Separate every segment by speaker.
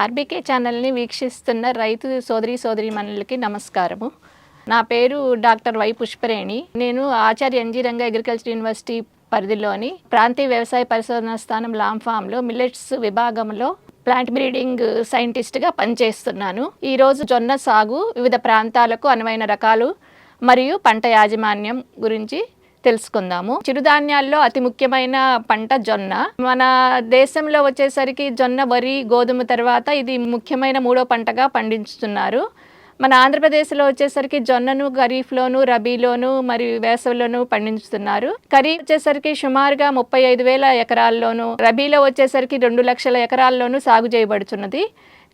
Speaker 1: RBK ఛానల్ని వీక్షిస్తున్న రైతు సోదరి సోదరీమణులకి నమస్కారము. నా పేరు డాక్టర్ వై పుష్పరేణి. నేను Acharya NG Ranga agriculture university పరిధిలోని ప్రాంతీయ వ్యవసాయ పరిశోధన స్థానం లాంఫామ్లో మిల్లెట్స్ విభాగంలో ప్లాంట్ బ్రీడింగ్ సైంటిస్ట్గా పనిచేస్తున్నాను. ఈరోజు జొన్న సాగు వివిధ ప్రాంతాలకు అనువైన రకాలు మరియు పంట యాజమాన్యం గురించి తెలుసుకుందాము. చిరుధాన్యాల్లో అతి ముఖ్యమైన పంట జొన్న. మన దేశంలో వచ్చేసరికి జొన్న వరి గోధుమ తర్వాత ఇది ముఖ్యమైన మూడో పంటగా పండించుతున్నారు మన ఆంధ్రప్రదేశ్లో వచ్చేసరికి జొన్నను ఖరీఫ్లోను రబీలోను మరియు వేసవిలోను పండించుతున్నారు ఖరీఫ్ వచ్చేసరికి సుమారుగా ముప్పై ఐదు వేల ఎకరాల్లోను రబీలో వచ్చేసరికి రెండు లక్షల ఎకరాల్లోనూ సాగు చేయబడుతున్నది.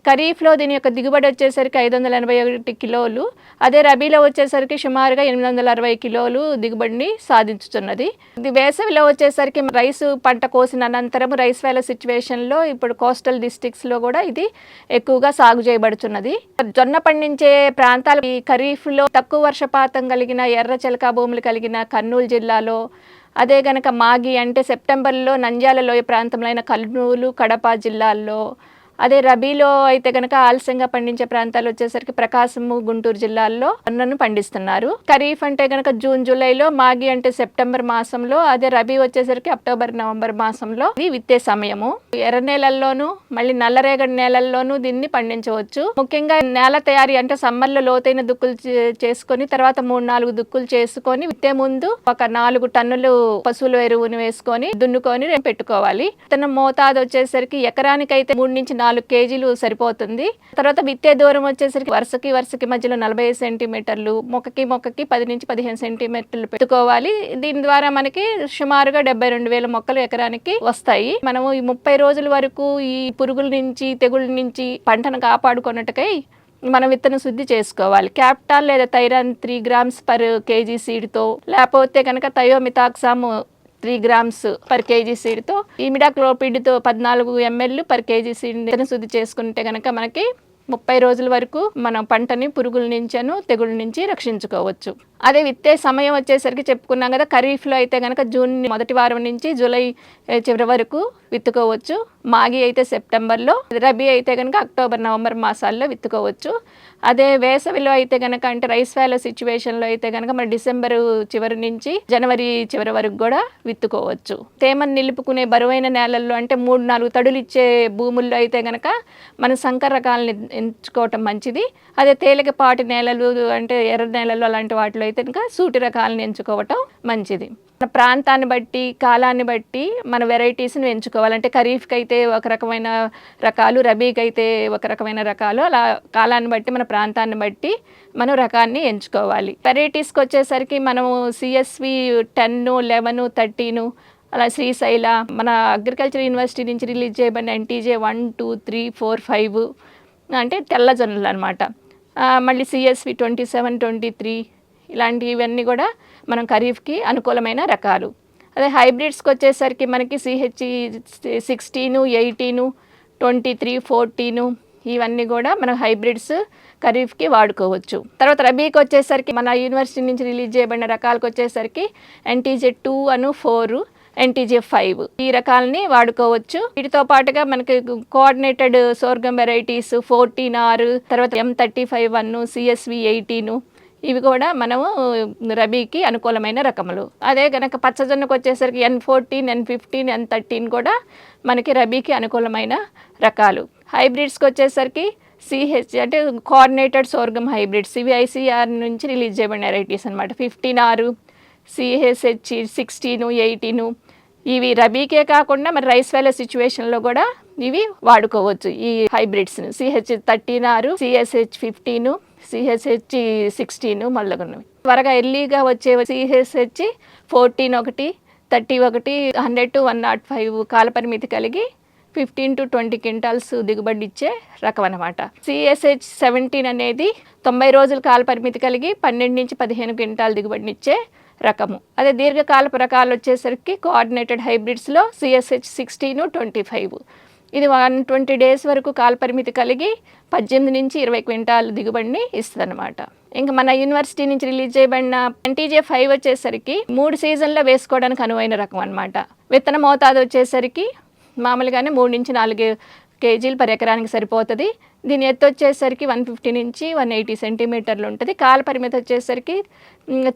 Speaker 1: ఖరీఫ్లో దీని యొక్క దిగుబడి వచ్చేసరికి ఐదు వందల ఎనభై ఒకటి కిలోలు అదే రబీలో వచ్చేసరికి సుమారుగా ఎనిమిది వందల అరవై కిలోలు దిగుబడిని సాధించుతున్నది. ఇది వేసవిలో వచ్చేసరికి రైస్ పంట కోసిన అనంతరం రైస్ వేల సిచ్యువేషన్లో ఇప్పుడు కోస్టల్ డిస్ట్రిక్ట్స్లో కూడా ఇది ఎక్కువగా సాగు చేయబడుతున్నది. జొన్న పండించే ప్రాంతాలు ఈ ఖరీఫ్లో తక్కువ వర్షపాతం కలిగిన ఎర్ర చిలక భూములు కలిగిన కర్నూలు జిల్లాలో అదే గనక మాగి అంటే సెప్టెంబర్లో నంద్యాల లోయ ప్రాంతంలో అయిన కర్నూలు కడప జిల్లాల్లో అదే రబీలో అయితే కనుక ఆలస్యంగా పండించే ప్రాంతాలు వచ్చేసరికి ప్రకాశము గుంటూరు జిల్లాల్లో జొన్నను పండిస్తున్నారు. ఖరీఫ్ అంటే కనుక జూన్ జూలైలో మాగి అంటే సెప్టెంబర్ మాసంలో అదే రబీ వచ్చేసరికి అక్టోబర్ నవంబర్ మాసంలో ఇది విత్తే సమయము. ఎర్ర నేలల్లోనూ మళ్ళీ నల్లరేగడి నేలల్లోనూ దీన్ని పండించవచ్చు. ముఖ్యంగా నేల తయారీ అంటే సమ్మర్లో లోతైన దుక్కులు చేసుకొని తర్వాత మూడు నాలుగు దుక్కులు చేసుకొని విత్తే ముందు ఒక నాలుగు టన్నులు పశువుల ఎరువును వేసుకొని దున్నుకొని పెట్టుకోవాలి. తన మోతాదు వచ్చేసరికి ఎకరానికైతే మూడు నుంచి నాలుగు నాలుగు కేజీలు సరిపోతుంది. తర్వాత విత్తే దూరం వచ్చేసరికి వరుసకి వరుసకి మధ్యలో నలభై సెంటీమీటర్లు మొక్కకి మొక్కకి పది నుంచి పదిహేను సెంటీమీటర్లు పెట్టుకోవాలి. దీని ద్వారా మనకి సుమారుగా డెబ్బై రెండు వేల మొక్కలు ఎకరానికి వస్తాయి. మనము ఈ ముప్పై రోజుల వరకు ఈ పురుగుల నుంచి తెగుళ్ళ నుంచి పంటను కాపాడుకున్నట్టుకై మనం విత్తన శుద్ధి చేసుకోవాలి. క్యాప్టాల్ లేదా thiram three grams per KG సీడ్తో లేకపోతే కనుక thiamethoxam three grams per KG సీడ్తో ఇమిడాక్లోపిడ్తో పద్నాలుగు ఎంఎల్ పర్ కేజీ సీడ్ శుద్ధి చేసుకుంటే కనుక మనకి ముప్పై రోజుల వరకు మనం పంటని పురుగుల నుంచను తెగుళ్ళ నుంచి రక్షించుకోవచ్చు. అదే విత్తే సమయం వచ్చేసరికి చెప్పుకున్నాం కదా ఖరీఫ్లో అయితే కనుక జూన్ మొదటి వారం నుంచి జూలై చివరి వరకు విత్తుకోవచ్చు. మాగి అయితే సెప్టెంబర్లో రబీ అయితే కనుక అక్టోబర్ నవంబర్ మాసాల్లో విత్తుకోవచ్చు. అదే వేసవిలో అయితే కనుక అంటే రైస్ వేల సిచ్యువేషన్లో అయితే కనుక మన డిసెంబర్ చివరి నుంచి జనవరి చివరి వరకు కూడా విత్తుకోవచ్చు. తేమను నిలుపుకునే బరువైన నేలల్లో అంటే మూడు నాలుగు తడులు ఇచ్చే భూముల్లో అయితే కనుక మన సంకర రకాలని ఎంచుకోవటం మంచిది. అదే తేలికపాటి నేలలు అంటే ఎర్ర నేలలు అలాంటి వాటిలో అయితే ఇంకా సూటి రకాలను ఎంచుకోవటం మంచిది. మన ప్రాంతాన్ని బట్టి కాలాన్ని బట్టి మన వెరైటీస్ని ఎంచుకోవాలంటే ఖరీఫ్కి అయితే ఒక రకమైన రకాలు రబీకి అయితే ఒక రకమైన రకాలు. అలా కాలాన్ని బట్టి మన ప్రాంతాన్ని బట్టి మనం రకాన్ని ఎంచుకోవాలి. వెరైటీస్కి వచ్చేసరికి మనము సిఎస్వి టెన్ లెవెన్ థర్టీను అలా శ్రీశైల మన అగ్రికల్చర్ యూనివర్సిటీ నుంచి రిలీజ్ చేయబడిన NTJ one two three four five అంటే తెల్ల జొన్నలు అనమాట మళ్ళీ CSV twenty seven twenty three ఇలాంటివన్నీ కూడా మనం ఖరీఫ్కి అనుకూలమైన రకాలు. అదే హైబ్రిడ్స్కి వచ్చేసరికి మనకి CHE sixteen eighteen twenty three fourteen ఇవన్నీ కూడా మనం హైబ్రిడ్స్ ఖరీఫ్కి వాడుకోవచ్చు. తర్వాత రబీకి వచ్చేసరికి మన యూనివర్సిటీ నుంచి రిలీజ్ చేయబడిన రకాలకు వచ్చేసరికి ఎన్టీజెడ్ టూ అను ఫోర్ ఎన్టీజే ఫైవ్ ఈ రకాలని వాడుకోవచ్చు. వీటితో పాటుగా మనకి coordinated sorghum varieties fourteen R తర్వాత M thirty five one CSV eighteen ఇవి కూడా మనము రబీకి అనుకూలమైన రకములు. అదే కనుక పచ్చజొన్నకు వచ్చేసరికి N fourteen N fifteen N thirteen కూడా మనకి రబీకి అనుకూలమైన రకాలు. హైబ్రిడ్స్కి వచ్చేసరికి సిహెచ్ అంటే కోఆర్డినేటెడ్ సోర్గం హైబ్రిడ్స్ ఇవి ఐసీఆర్ నుంచి రిలీజ్ చేయబడిన వెరైటీస్ అనమాట ఫిఫ్టీన్ ఆరు సిహెచ్హెచ్ సిక్స్టీను ఎయిటీను ఇవి రబీకే కాకుండా మరి రైస్ వేల సిచ్యువేషన్లో కూడా ఇవి వాడుకోవచ్చు. ఈ హైబ్రిడ్స్ను. సిహెచ్ థర్టీన్ ఆరు సిఎస్హెచ్ ఫిఫ్టీను సిహెచ్హెచ్ సిక్స్టీన్ మొదలగున్నవి. త్వరగా ఎర్లీగా వచ్చే సిహెచ్హెచ్ ఫోర్టీన్ ఒకటి థర్టీ ఒకటి hundred to one nought five కాలపరిమితి కలిగి ఫిఫ్టీన్ టు ట్వంటీ క్వింటాల్స్ దిగుబడి ఇచ్చే రకం అనమాట సిఎస్హెచ్ సెవెంటీన్ అనేది తొంభై రోజుల కాలపరిమితి కలిగి పన్నెండు నుంచి పదిహేను క్వింటాల్ దిగుబడినిచ్చే రకము. అదే దీర్ఘకాలపు రకాలు వచ్చేసరికి కోఆర్డినేటెడ్ హైబ్రిడ్స్లో సిఎస్హెచ్ సిక్స్టీన్ ట్వంటీ ఫైవ్ ఇది వన్ ట్వంటీ డేస్ వరకు కాలపరిమితి కలిగి పద్దెనిమిది నుంచి ఇరవై క్వింటాల్ దిగుబడిని ఇస్తుందన్నమాట. ఇంకా మన యూనివర్సిటీ నుంచి రిలీజ్ చేయబడిన ఎన్టీజే ఫైవ్ వచ్చేసరికి మూడు సీజన్లో వేసుకోవడానికి అనువైన రకం అనమాట విత్తన మోతాదు వచ్చేసరికి మామూలుగానే మూడు నుంచి నాలుగు కేజీలు పర్ ఎకరానికి సరిపోతుంది. దీని ఎత్తు వచ్చేసరికి వన్ ఫిఫ్టీ నుంచి వన్ ఎయిటీ సెంటీమీటర్లు ఉంటుంది. కాల పరిమితి వచ్చేసరికి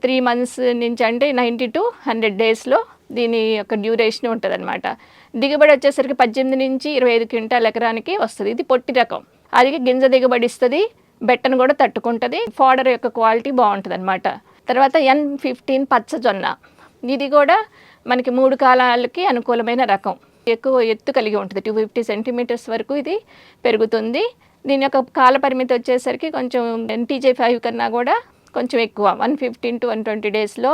Speaker 1: త్రీ మంత్స్ నుంచి అంటే నైంటీ టు హండ్రెడ్ డేస్లో దీని యొక్క డ్యూరేషన్ ఉంటుంది అనమాట దిగుబడి వచ్చేసరికి పద్దెనిమిది నుంచి ఇరవై ఐదు క్వింటాల్ ఎకరానికి వస్తుంది. ఇది పొట్టి రకం. అది గింజ దిగుబడి ఇస్తుంది. బెట్టను కూడా తట్టుకుంటుంది. ఫాడర్ యొక్క క్వాలిటీ బాగుంటుంది అనమాట తర్వాత ఎన్ ఫిఫ్టీన్ పచ్చజొన్న. ఇది కూడా మనకి మూడు కాలాలకి అనుకూలమైన రకం. ఎక్కువ ఎత్తు కలిగి ఉంటుంది. టూ ఫిఫ్టీ సెంటీమీటర్స్ వరకు ఇది పెరుగుతుంది. దీని యొక్క కాల పరిమితి వచ్చేసరికి కొంచెం ఎన్టీజే ఫైవ్ కన్నా కూడా కొంచెం ఎక్కువ. One fifteen to one twenty డేస్లో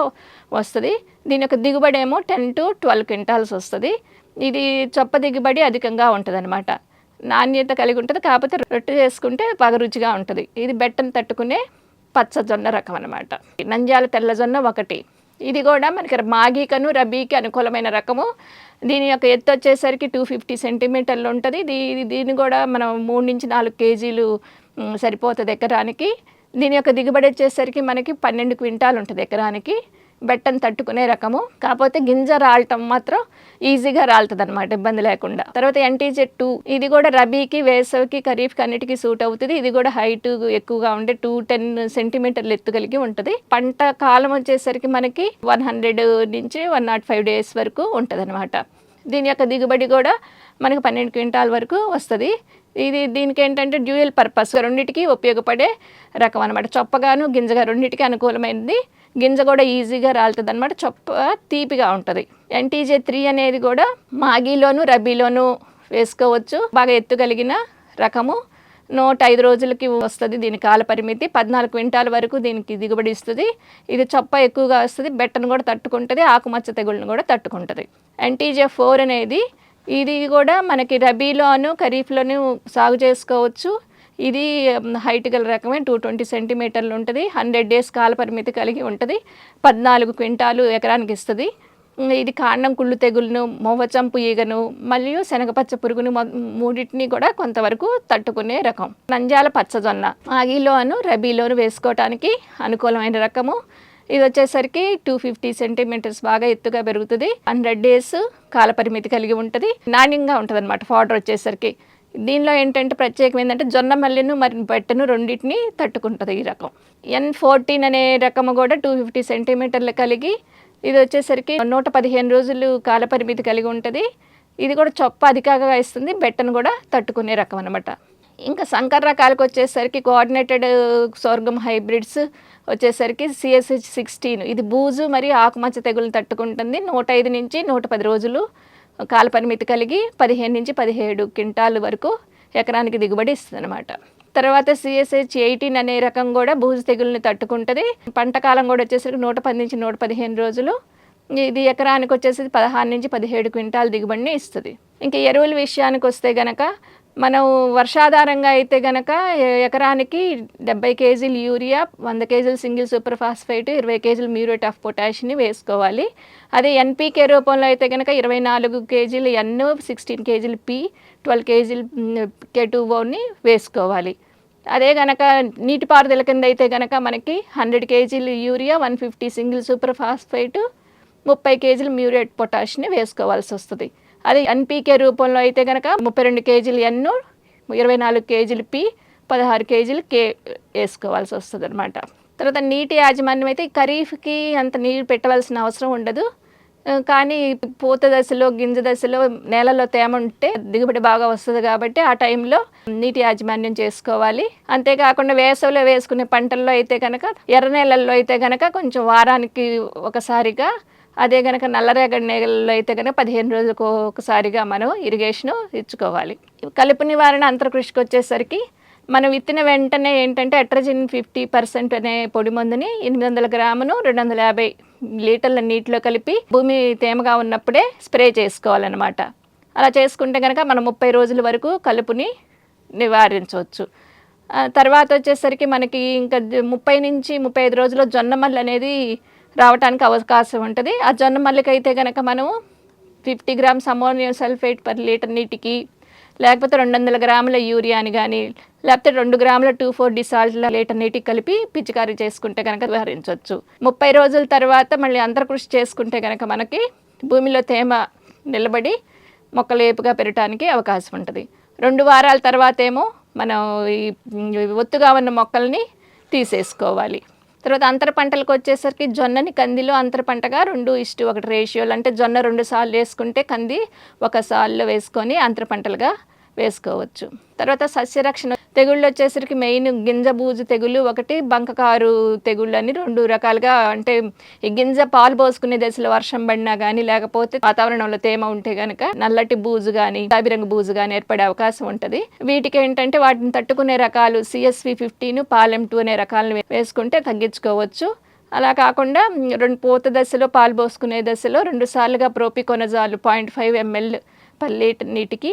Speaker 1: వస్తుంది. దీని యొక్క దిగుబడి ఏమో టెన్ టు ట్వెల్వ్ క్వింటాల్స్ వస్తుంది. ఇది చొప్ప దిగుబడి అధికంగా ఉంటుంది అనమాట నాణ్యత కలిగి ఉంటుంది. కాకపోతే రొట్టె చేసుకుంటే బాగా రుచిగా ఉంటుంది. ఇది బెట్టను తట్టుకునే పచ్చజొన్న రకం అనమాట నంజాల తెల్లజొన్న ఒకటి. ఇది కూడా మనకి మాగికను రబీకి అనుకూలమైన రకము. దీని యొక్క ఎత్తు వచ్చేసరికి టూ ఫిఫ్టీ సెంటీమీటర్లు ఉంటుంది. దీ దీన్ని కూడా మనం మూడు నుంచి నాలుగు కేజీలు సరిపోతుంది ఎకరానికి. దీని యొక్క దిగుబడి వచ్చేసరికి మనకి పన్నెండు క్వింటాలు ఉంటుంది ఎకరానికి. బెట్టను తట్టుకునే రకము. కాకపోతే గింజ రాలటం మాత్రం ఈజీగా రాలుతుంది అనమాట ఇబ్బంది లేకుండా. తర్వాత ఎన్టీజే టూ ఇది కూడా రబీకి వేసవికి ఖరీఫ్కి అన్నిటికీ సూట్ అవుతుంది. ఇది కూడా హైట్ ఎక్కువగా ఉండే టూ టెన్ సెంటీమీటర్లు ఎత్తు కలిగి ఉంటుంది. పంట కాలం వచ్చేసరికి మనకి వన్ హండ్రెడ్ నుంచి వన్ నాట్ ఫైవ్ డేస్ వరకు ఉంటుంది అనమాట దీని యొక్క దిగుబడి కూడా మనకి పన్నెండు క్వింటాల్ వరకు వస్తుంది. ఇది దీనికి ఏంటంటే డ్యూయల్ పర్పస్ రెండింటికి ఉపయోగపడే రకం అనమాట చొప్పగాను గింజగా రెండింటికి అనుకూలమైనది గింజ కూడా ఈజీగా రాలుతుంది అనమాట చొప్ప తీపిగా ఉంటుంది. ఎన్టీజే త్రీ అనేది కూడా మాగీలోను రబీలోను వేసుకోవచ్చు. బాగా ఎత్తు కలిగిన రకము. నూట ఐదు రోజులకి వస్తుంది దీని కాల పరిమితి. పద్నాలుగు క్వింటాల వరకు దీనికి దిగుబడి ఇస్తుంది. ఇది చొప్ప ఎక్కువగా వస్తుంది. బెట్టను కూడా తట్టుకుంటుంది. ఆకుమచ్చ తెగుళ్ళను కూడా తట్టుకుంటుంది. ఎన్టీజే ఫోర్ అనేది ఇది కూడా మనకి రబీలోను ఖరీఫ్లోను సాగు చేసుకోవచ్చు. ఇది హైట్ గల రకమే టూ ట్వంటీ సెంటీమీటర్లు ఉంటుంది. హండ్రెడ్ డేస్ కాల పరిమితి కలిగి ఉంటుంది. పద్నాలుగు క్వింటాలు ఎకరానికి ఇస్తుంది. ఇది కాండం కుళ్ళు తెగులను మొవ్వచంపు ఈగను మరియు శనగపచ్చ పురుగును మూడింటిని కూడా కొంతవరకు తట్టుకునే రకం. నంజాల పచ్చజొన్న. ఆగిలోను రబీలోను వేసుకోవటానికి అనుకూలమైన రకము. ఇది వచ్చేసరికి టూ ఫిఫ్టీ సెంటీమీటర్స్ బాగా ఎత్తుగా పెరుగుతుంది. హండ్రెడ్ డేస్ కాల పరిమితి కలిగి ఉంటుంది. నాణ్యంగా ఉంటుంది అనమాట ఫాడర్ వచ్చేసరికి. దీనిలో ఏంటంటే ప్రత్యేకం ఏంటంటే జొన్న మల్లెను మరి బెట్టను రెండింటిని తట్టుకుంటుంది ఈ రకం. ఎన్ ఫోర్టీన్ అనే రకము కూడా టూ ఫిఫ్టీ సెంటీమీటర్లు కలిగి ఇది వచ్చేసరికి నూట పదిహేను రోజులు కాల పరిమితి కలిగి ఉంటుంది. ఇది కూడా చొప్ప అధికంగా ఇస్తుంది బెట్టను కూడా తట్టుకునే రకం అనమాట ఇంకా సంకర రకాలకు వచ్చేసరికి కోఆర్డినేటెడ్ సోర్గం హైబ్రిడ్స్ వచ్చేసరికి సిఎస్హెచ్ సిక్స్టీన్ ఇది బూజు మరియు ఆకుమచ్చ తెగులు తట్టుకుంటుంది. నూట ఐదు నుంచి నూట పది రోజులు కాల పరిమితి కలిగి పదిహేను నుంచి పదిహేడు క్వింటాల్ వరకు ఎకరానికి దిగుబడి ఇస్తుంది అనమాట తర్వాత సిఎస్హెచ్ ఎయిటీన్ అనే రకం కూడా భూజు తెగుల్ని తట్టుకుంటుంది. పంట కాలం కూడా వచ్చేసరికి నూట పది నుంచి నూట పదిహేను రోజులు. ఇది ఎకరానికి వచ్చేసి పదహారు నుంచి పదిహేడు క్వింటాల్ దిగుబడిని ఇస్తుంది. ఇంకా ఎరువుల విషయానికి వస్తే గనక మనం వర్షాధారంగా అయితే గనక ఎకరానికి డెబ్బై కేజీలు యూరియా వంద కేజీలు సింగిల్ సూపర్ ఫాస్ఫేట్ ఇరవై కేజీలు మ్యూరేట్ ఆఫ్ పొటాషిని వేసుకోవాలి. అదే ఎన్పీకే రూపంలో అయితే కనుక ఇరవై నాలుగు కేజీలు ఎన్ సిక్స్టీన్ కేజీలు పి ట్వెల్వ్ కేజీలు కే టూ ఓని వేసుకోవాలి. అదే గనక నీటిపారుదల కింద అయితే గనక మనకి హండ్రెడ్ కేజీలు urea one fifty single super phosphate ముప్పై కేజీలు మ్యూరేట్ పొటాష్ని వేసుకోవాల్సి వస్తుంది. అది ఎన్పీకే రూపంలో అయితే కనుక ముప్పై రెండు కేజీలు ఎన్ను ఇరవై నాలుగు కేజీలు పి పదహారు కేజీలు కే వేసుకోవాల్సి వస్తుంది అనమాట తర్వాత నీటి యాజమాన్యం అయితే ఖరీఫ్కి అంత నీరు పెట్టవలసిన అవసరం ఉండదు. కానీ పూత దశలో గింజ దశలో నేలలో తేమ ఉంటే దిగుబడి బాగా వస్తుంది కాబట్టి ఆ టైంలో నీటి యాజమాన్యం చేసుకోవాలి. అంతేకాకుండా వేసవిలో వేసుకునే పంటల్లో అయితే కనుక ఎర్ర నేలల్లో అయితే కనుక కొంచెం వారానికి ఒకసారిగా అదే కనుక నల్లరేగడి నేలలో అయితే కనుక పదిహేను రోజులకు ఒకసారిగా మనం ఇరిగేషన్ ఇచ్చుకోవాలి. కలుపు నివారణ అంతర్కృషికి వచ్చేసరికి మనం విత్తిన వెంటనే ఏంటంటే ఎట్రజిన్ ఫిఫ్టీ పర్సెంట్ అనే పొడి మందుని ఎనిమిది వందల గ్రామును రెండు వందల యాభై లీటర్ల నీటిలో కలిపి భూమి తేమగా ఉన్నప్పుడే స్ప్రే చేసుకోవాలన్నమాట. అలా చేసుకుంటే కనుక మనం ముప్పై రోజుల వరకు కలుపుని నివారించవచ్చు. తర్వాత వచ్చేసరికి మనకి ఇంకా ముప్పై నుంచి ముప్పై ఐదు రోజుల్లో జొన్నమల్లి అనేది రావడానికి అవకాశం ఉంటుంది. ఆ జొన్న మల్లిక అయితే కనుక మనం fifty grams ammonium sulphate per litre నీటికి లేకపోతే రెండు వందల గ్రాముల యూరియాని కానీ లేకపోతే రెండు గ్రాముల టూ ఫోర్ డిసాల్ట్ లీటర్ నీటికి కలిపి పిచికారీ చేసుకుంటే కనుక వ్యవహరించవచ్చు ముప్పై రోజుల తర్వాత మళ్ళీ అంతర్కృషి చేసుకుంటే కనుక మనకి భూమిలో తేమ నిలబడి మొక్కలు ఏపుగా పెరగడానికి అవకాశం ఉంటుంది. రెండు వారాల తర్వాత ఏమో మనం ఈ ఒత్తుగా ఉన్న మొక్కల్ని తీసేసుకోవాలి. తర్వాత అంతర పంటలకు వచ్చేసరికి జొన్నని కందిలో అంతర పంటగా రెండు ఇష్టు ఒకటి రేషియోలు. అంటే జొన్న రెండు సార్లు వేసుకుంటే కంది ఒక సాల్లో వేసుకొని అంతర పంటలుగా వేసుకోవచ్చు. తర్వాత సస్యరక్షణ తెగుళ్ళు వచ్చేసరికి మెయిన్ గింజ బూజు తెగులు ఒకటి బంకకారు తెగుళ్ళు అని రెండు రకాలుగా అంటే ఈ గింజ పాలు పోసుకునే దశలో వర్షం పడినా కానీ లేకపోతే వాతావరణంలో తేమ ఉంటే కనుక నల్లటి బూజు కానీ గులాబీ రంగు బూజు కానీ ఏర్పడే అవకాశం ఉంటుంది. వీటికి ఏంటంటే వాటిని తట్టుకునే రకాలు సిఎస్వి ఫిఫ్టీన్ పాలెం టూ అనే రకాలను వేసుకుంటే తగ్గించుకోవచ్చు. అలా కాకుండా రెండు పూత దశలో పాలు పోసుకునే దశలో రెండు సార్లుగా ప్రోపికొనజాలు పాయింట్ ఫైవ్ ఎంఎల్ పల్లీటి నీటికి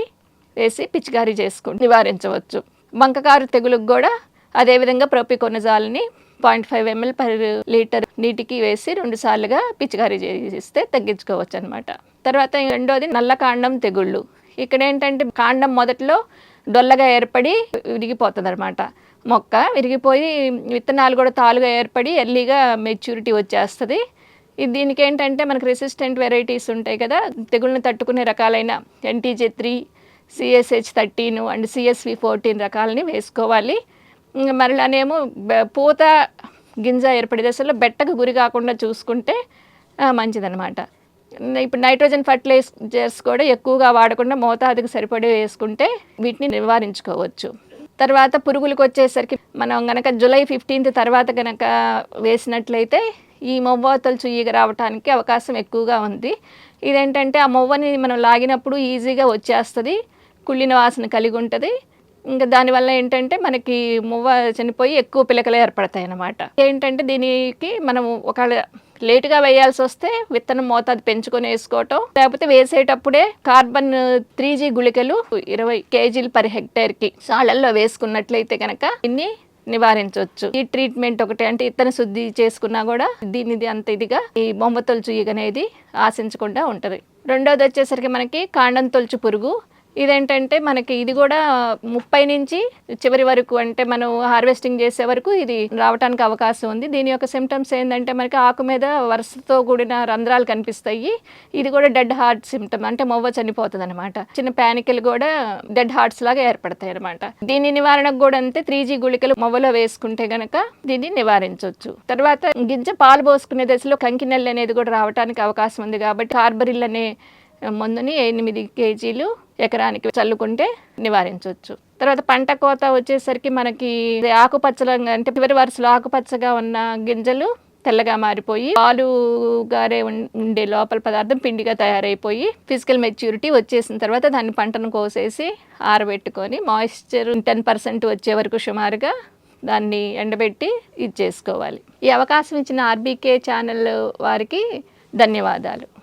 Speaker 1: వేసి పిచికారీ చేసుకుని నివారించవచ్చు. బంకకారు తెగులుకు కూడా అదేవిధంగా ప్రోపికొనజాల్ని point five ML per litre నీటికి వేసి రెండు సార్లుగా పిచికారీ చేస్తే తగ్గించుకోవచ్చు అనమాట తర్వాత రెండోది నల్ల కాండం తెగుళ్ళు. ఇక్కడ ఏంటంటే కాండం మొదట్లో డొల్లగా ఏర్పడి విరిగిపోతుంది అనమాట మొక్క విరిగిపోయి విత్తనాలు కూడా తాలుగా ఏర్పడి ఎర్లీగా మెచ్యూరిటీ వచ్చేస్తుంది. ఇది దీనికి ఏంటంటే మనకు రెసిస్టెంట్ వెరైటీస్ ఉంటాయి కదా తెగుళ్ళని తట్టుకునే రకాలైన NTJ three CSH thirteen and CSV fourteen రకాలని వేసుకోవాలి. మరలానేమో పూత గింజ ఏర్పడే దశలో బెట్టకు గురి కాకుండా చూసుకుంటే మంచిదనమాట మంచిదన్నమాట. ఇప్పుడు నైట్రోజన్ ఫర్టిలైజర్స్ కూడా ఎక్కువగా వాడకుండా మోతాదుకు సరిపడి వేసుకుంటే వీటిని నివారించుకోవచ్చు. తర్వాత పురుగులకు వచ్చేసరికి మనం గనక జూలై ఫిఫ్టీన్త్ తర్వాత గనక వేసినట్లయితే ఈ మొవ్వతలు ఈగ రావడానికి అవకాశం ఎక్కువగా ఉంది. ఇదేంటంటే ఆ మొవ్వని మనం లాగినప్పుడు ఈజీగా వచ్చేస్తుంది. కుళ్ళిన వాసన కలిగి ఉంటుంది. ఇంకా దానివల్ల ఏంటంటే మనకి మువ్వ చనిపోయి ఎక్కువ పిలకలు ఏర్పడతాయి అన్నమాట. ఏంటంటే దీనికి మనం ఒకవేళ లేటుగా వేయాల్సి వస్తే విత్తనం మోతాదు పెంచుకొని వేసుకోవటం. లేకపోతే వేసేటప్పుడే కార్బన్ త్రీ జీ గుళికలు ఇరవై కేజీలు పర్ హెక్టేర్కి సాళ్ళల్లో వేసుకున్నట్లయితే కనుక ఇన్ని నివారించవచ్చు. ఈ ట్రీట్మెంట్ ఒకటి అంటే ఇతను శుద్ధి చేసుకున్నా కూడా దీనిది అంత ఇదిగా ఈ బొమ్మ తొలుచు ఈగ అనేది ఆశించకుండా ఉంటుంది. రెండోది వచ్చేసరికి మనకి కాండం తొలుచు పురుగు. ఇదేంటంటే మనకి ఇది కూడా ముప్పై నుంచి చివరి వరకు అంటే మనం హార్వెస్టింగ్ చేసే వరకు ఇది రావడానికి అవకాశం ఉంది. దీని యొక్క సిమ్టమ్స్ ఏంటంటే మనకి ఆకు మీద వరుసతో కూడిన రంధ్రాలు కనిపిస్తాయి. ఇది కూడా డెడ్ హార్ట్ సిమ్టమ్ అంటే మొవ్వ చనిపోతుంది అనమాట చిన్న ప్యానికలు కూడా డెడ్ హార్ట్స్ లాగా ఏర్పడతాయి అనమాట దీని నివారణకు కూడా అంతే త్రీ జీ గుళికలు మొవ్వలో వేసుకుంటే గనక దీన్ని నివారించవచ్చు. తర్వాత గింజ పాలు పోసుకునే దశలో కంకినెల్లి అనేది కూడా రావడానికి అవకాశం ఉంది కాబట్టి కార్బరిల్ అనే మందుని ఎనిమిది కేజీలు ఎకరానికి చల్లుకుంటే నివారించవచ్చు. తర్వాత పంట కోత వచ్చేసరికి మనకి ఆకుపచ్చల అంటే చివరి వరుసలో ఆకుపచ్చగా ఉన్న గింజలు తెల్లగా మారిపోయి పాలు గారే ఉం- ఉండే లోపల పదార్థం పిండిగా తయారైపోయి ఫిజికల్ మెచ్యూరిటీ వచ్చేసిన తర్వాత దాన్ని పంటను కోసేసి ఆరబెట్టుకొని మాయిశ్చర్ టెన్ పర్సెంట్ వచ్చే వరకు సుమారుగా దాన్ని ఎండబెట్టి ఇది చేసుకోవాలి. ఈ అవకాశం ఇచ్చిన ఆర్బీకే ఛానల్ వారికి ధన్యవాదాలు.